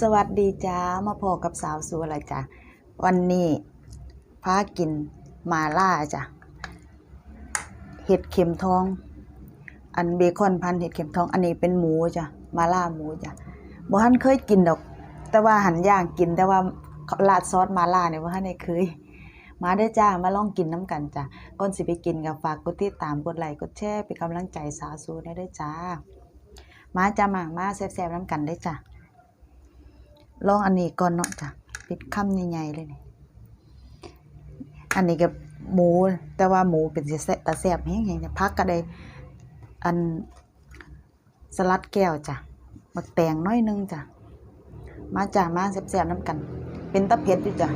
สวัสดีจ้ามาพอกับสาวสัวอะไรจ้ะวันนี้พากินมาล่าจ้ะเห็ดเข็มทอง อันเบคอนพันเห็ดเข็มทอง อันนี้เป็นหมูจ้ะมาล่าหมูจ้ะบ่ทันเคยกินดอก แต่ว่าหันย่างกินแต่ว่าราดซอสมาล่าเนี่ยบ่ทันเคยมาได้จ้ามาลองกินน้ำกันจ้ะก่อนสิไปกินก็ฝากกดติดตามกดไลค์กดแชร์เป็นกำลังใจสาวสัวได้ด้อจ้า มาจ้ามามาแซ่บๆน้ำกันได้จ้ะ ลองอันนี้ก่อนเนาะจ้ะปิดคำใหญ่ๆเลยนี่อันนี้กับหมู แต่ว่าหมูเป็นสิแซ่บตาแซ่บแห้งๆเนี่ยพักก็ได้อันสลัดแก้วจ้ะบักแตงน้อยนึงจ้ะมาจ้ะมาแซ่บๆน้ำกัน เป็นตะเผ็ดอยู่จ้ะ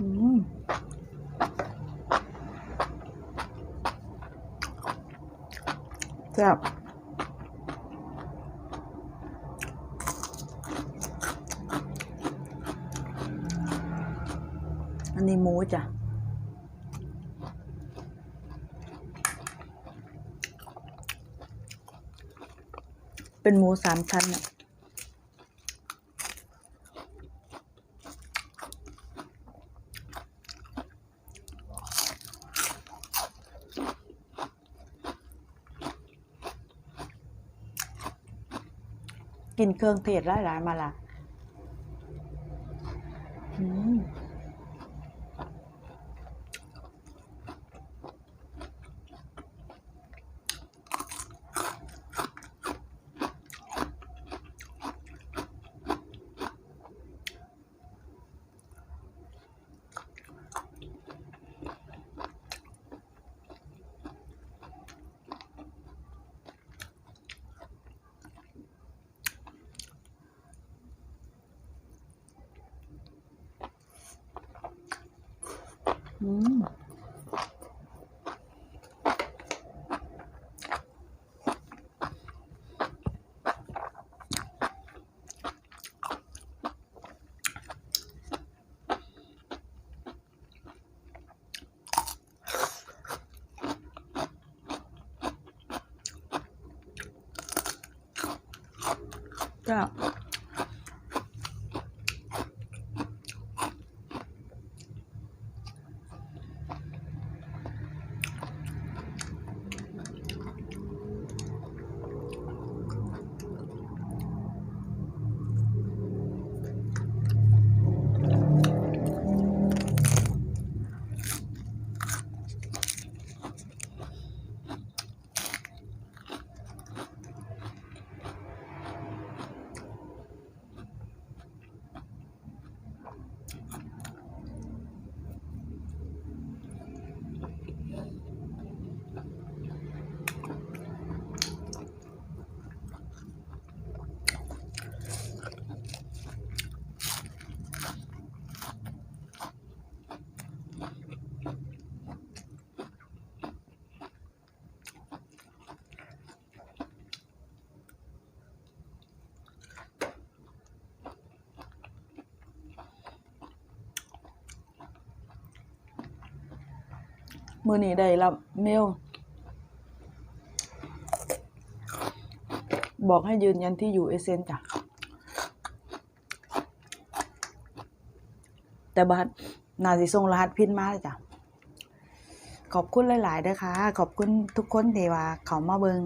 อืม แซ่บอันนี้หมูจ้ะเป็นหมูสามชั้นน่ะ กินเครื่องเทศหลายๆมาละอืม อืม มือนี้ได้รับเมล บอกให้ยืนยันที่อยู่เอเซนจ้ะแต่บัดนาสิส่งรหัสพินมาแล้วจ้ะขอบคุณหลายๆนะคะ ขอบคุณทุกคนที่ว่าเขามาเบิง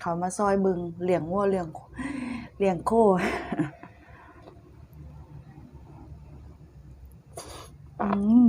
เขามาซอยเบิงเลี้ยงวัวเลี้ยงเลี้ยงโค อืม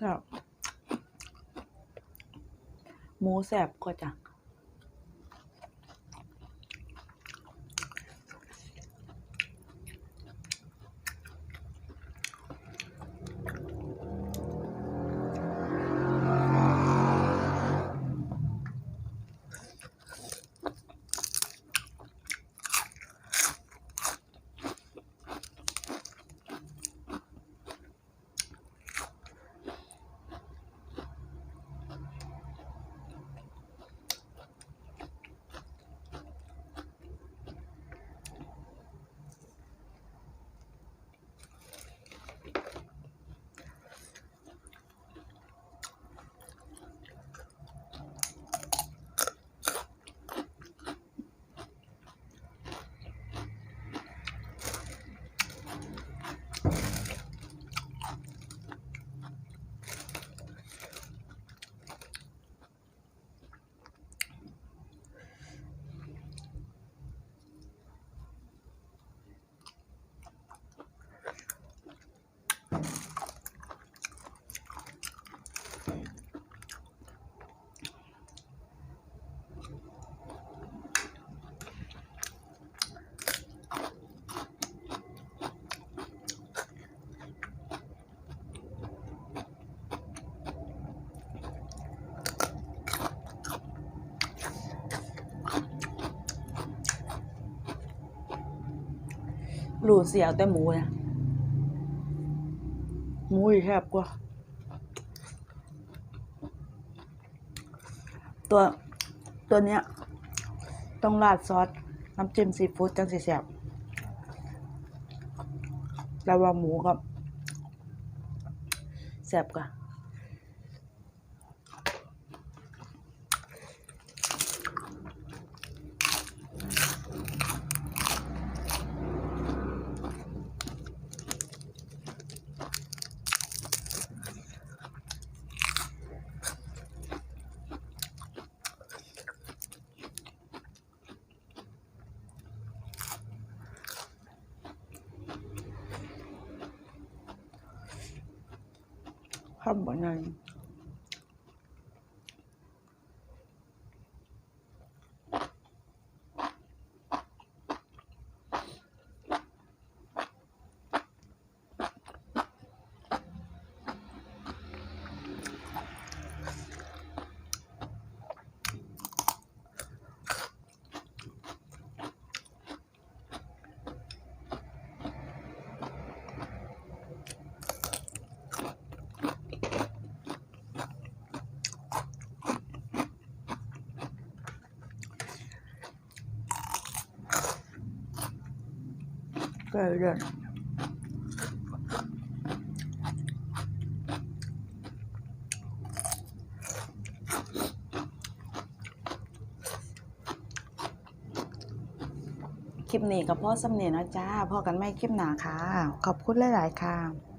ครับ หมูแสบก็จ้ะ รูเสียวแต่หมูนะหมูแคบกว่า ตัวตัวเนี้ย ต้องราดซอส น้ำจิ้มซีฟู้ดจังสีแสบแล้วว่าหมูกับแสบกว่า ข้าว ก็เดินคลิปนี้กับพ่อสำเนียนะจ้าพ่อกันไม่คลิปหนาค่ะ ขอบคุณหลาย ๆ ค่ะ